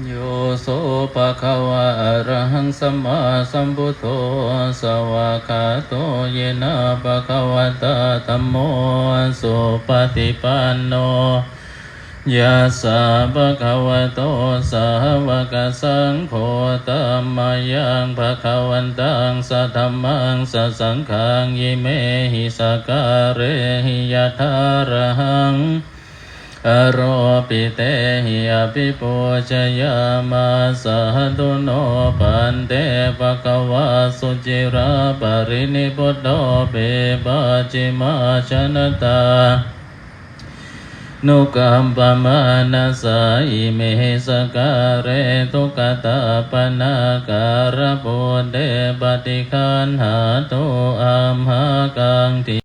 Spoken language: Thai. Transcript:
โยโสภะคะวะอะระหังสัมมาสัมพุทโธสวากาโตเยนะภะคะวะตาธัมโมสุปฏิปันโนยะสาภะคะวะโตสาวกสังโฆตัมมายังภะคะวันตังสัทธัมมังสัสังฆังยิเมหิสกการเรหิยะทาระหัง อโรปิเตหิอภิปูชยามาสาธุโนปันเตภะคะวะสุจิราปรินิพุตโตเปปาจิมาชนตานุกัมปมานาสาอิเมสการเรตุกตาปนาการปุเดปฏิคันหาตุอัมหากังทิ